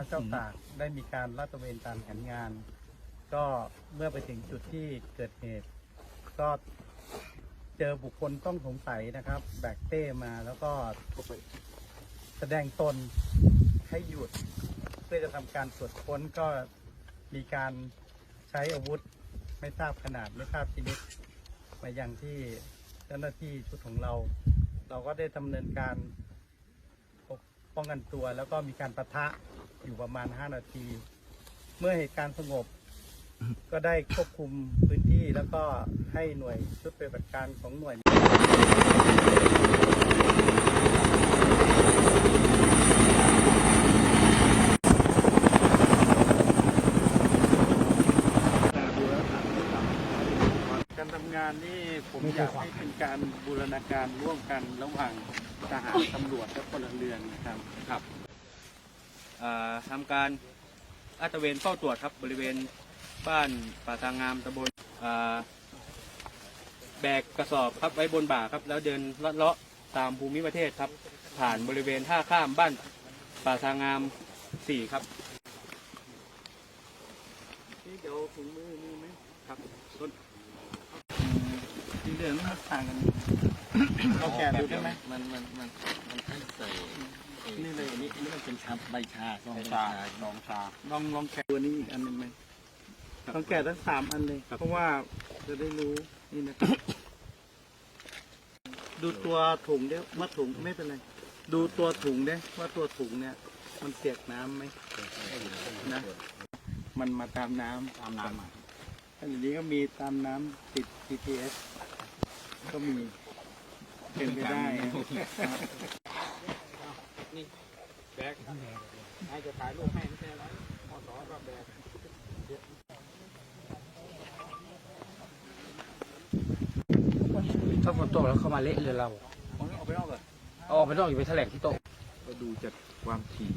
ระเจ้าตากได้มีการลาดตระเวนตามแผนงาน ก็เมื่อไปถึงจุดที่เกิดเหตุ ก็เจอบุคคลต้องสงสัยนะครับ แบกเป้มาแล้วก็แสดงตนให้หยุด เพื่อจะทำการตรวจค้นก็มีการใช้อาวุธไม่ทราบขนาดไม่ทราบชนิดมายังที่เจ้าหน้าที่ชุดของเรา เราก็ได้ดำเนินการปกป้องกันตัวแล้วก็มีการประทะ อยู่ประมาณ 5 นาที เมื่อเหตุการณ์สงบ ก็ได้ควบคุมพื้นที่แล้วก็ให้หน่วยชุดปฏิบัติการของหน่วยการทำงานนี่ผมอยากให้เป็นการบูรณาการร่วมกันระหว่างทหารตำรวจและพลเรือนนะครับขับ ทำการลาดตระเวนเฝ้าตรวจครับบริเวณบ้านป่าทางงามตำบลอ่าแบกกระสอบครับไว้บนบ่าครับ แล้วเดินเลาะเลาะตามภูมิประเทศครับ ผ่านบริเวณท่าข้ามบ้านป่าทางงามสี่ครับนี่เดี๋ยวถุงมือมีไหมครับต้นสีเหลืองนี่มันต่างกันเราแกะดูได้ไหมมันมันมันมันให้ใส่ไอ้ นี่เลยอันนี้อันนี้มันเป็นชาใบชาซองใบชาชาลองชาลองลองแกะตัวนี้อีกอันหนึ่งไหมต้องแกะทั้งสามอันเลย เพราะว่าจะได้รู้นี่นะครับ ดูตัวถุงเด้ว่าถุงไม่เป็นไร ดูตัวถุงเด้ว่าตัวถุงเนี่ย มันเปียกน้ำไหมนะ มันมาตามน้ำตามน้ำมาอันนี้ก็มีตามน้ำติด GPS ก็มีเป็นไปได้ ครับแบกให้จะถ่ายรูปให้ไม่ใช่ไรมอสอก็แบกถ้าฝนตกแล้วเข้ามาเละเลยเราผมออกไปนอกเลยเอาออกไปนอกอยู่ไปแถลงที่โต๊ะก็ดูจากความถี่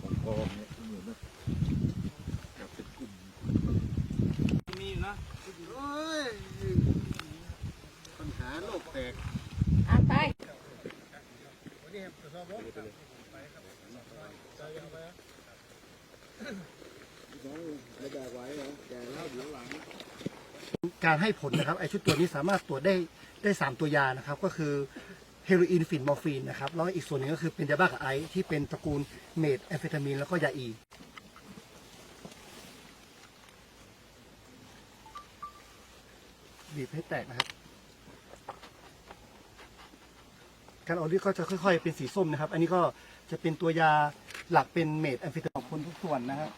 ของกองเนี่ยเหมือนแบบแบบเป็นกลุ่มมีอยู่นะโอ้ยปัญหาโลกแตกอะไป การให้ผลนะครับไอชุดตัวนี้สามารถตรวจได้ได้สามตัวยานะครับ ก็คือเฮโรอีนฟินมอร์ฟีนนะครับแล้วอีกส่วนหนึ่งก็คือเป็นยาบ้ากับไอซ์ที่เป็นตระกูลเมทแอมเฟตามีนแล้วก็ยาอีบีบให้แตกนะครับ การออกฤทธิ์ก็จะค่อยๆ เป็นสีส้มนะครับ อันนี้ก็จะเป็นตัวยาหลักเป็นเมทแอมเฟตามีนขอบคุณทุกส่วนนะครับ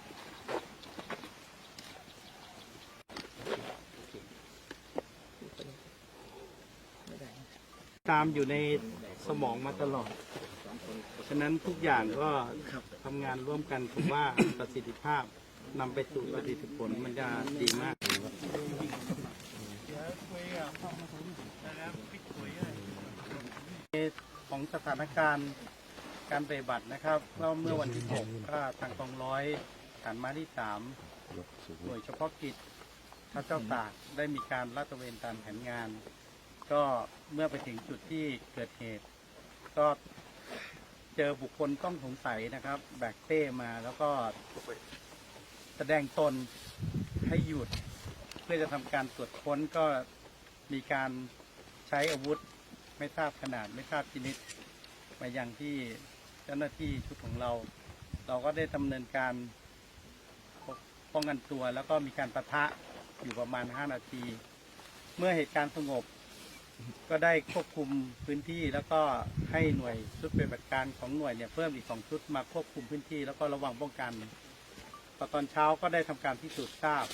ตามอยู่ในสมองมาตลอด ฉะนั้นทุกอย่างก็ทำงานร่วมกันผมว่าประสิทธิภาพนำไปสู่ประสิทธิผลมันจะดีมาก ของสถานการณ์การปฏิบัตินะครับก็เมื่อวันที่6ก็ทางกองร้อยฐานมาที่3หน่วยเฉพาะกิจพระเจ้าตากได้มีการลาดตระเวนตามแผนงาน ก็เมื่อไปถึงจุดที่เกิดเหตุ ก็เจอบุคคลต้องสงสัยนะครับ แบกเป้มาแล้วก็แสดงตนให้หยุด เพื่อจะทำการตรวจค้นก็มีการใช้อาวุธ ไม่ทราบขนาดไม่ทราบชนิด มายังที่เจ้าหน้าที่ชุดของเรา เราก็ได้ดำเนินการป้องกันตัวแล้วก็มีการประทะอยู่ประมาณ 5 นาที เมื่อเหตุการณ์สงบ ก็ได้ควบคุมพื้นที่แล้วก็ให้หน่วยชุดปฏิบัติการของหน่วยเนี่ยเพิ่มอีกสองชุดมาควบคุมพื้นที่ แล้วก็ระวังป้องกันพอตอนเช้าก็ได้ทำการพิสูจน์ทราบ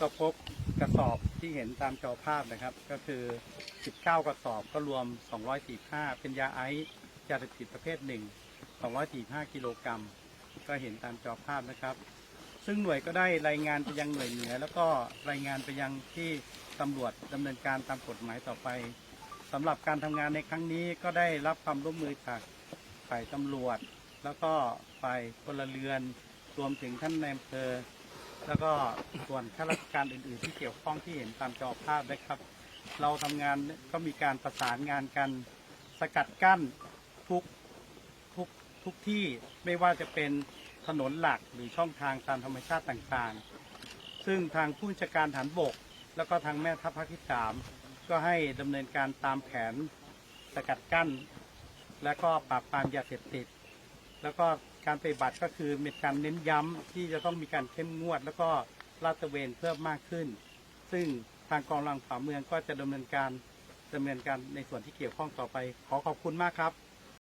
ก็พบกระสอบ ที่เห็นตามจอภาพนะครับ ก็คือ 19 กระสอบก็รวม 245 เป็นยาไอซ์ยาเสพติดประเภทหนึ่ง245 กิโลกรัม ก็เห็นตามจอภาพนะครับ ซึ่งหน่วยก็ได้รายงานไปยังหน่วยเหนือ แล้วก็รายงานไปยังที่ตำรวจดำเนินการตามกฎหมายต่อไปสำหรับการทำงานในครั้งนี้ก็ได้รับความร่วมมือจากฝ่ายตำรวจ แล้วก็ฝ่ายพลเรือน รวมถึงท่านในอำเภอ แล้วก็ส่วนข้าราชการอื่น ๆ ที่เกี่ยวข้องที่เห็นตามจอภาพนะครับ เราทำงานก็มีการประสานงานกันสกัดกั้นทุกทุกทุกที่ไม่ว่าจะเป็นถนนหลักหรือช่องทางตามธรรมชาติต่างๆ ซึ่งทางผู้บัญชาการฐานบก แล้วก็ทางแม่ทัพภาคที่สามก็ให้ดำเนินการตามแผนสกัดกั้น และก็ปราบปรามยาเสพติด แล้วก็ การปฏิบัติก็คือมีการเน้นย้ำที่จะต้องมีการเข้มงวด แล้วก็ลาดตระเวนเพิ่มมากขึ้น ซึ่งทางกองรังฝ่าเมืองก็จะดำเนินการดำเนินการในส่วนที่เกี่ยวข้องต่อไป ขอขอบคุณมากครับ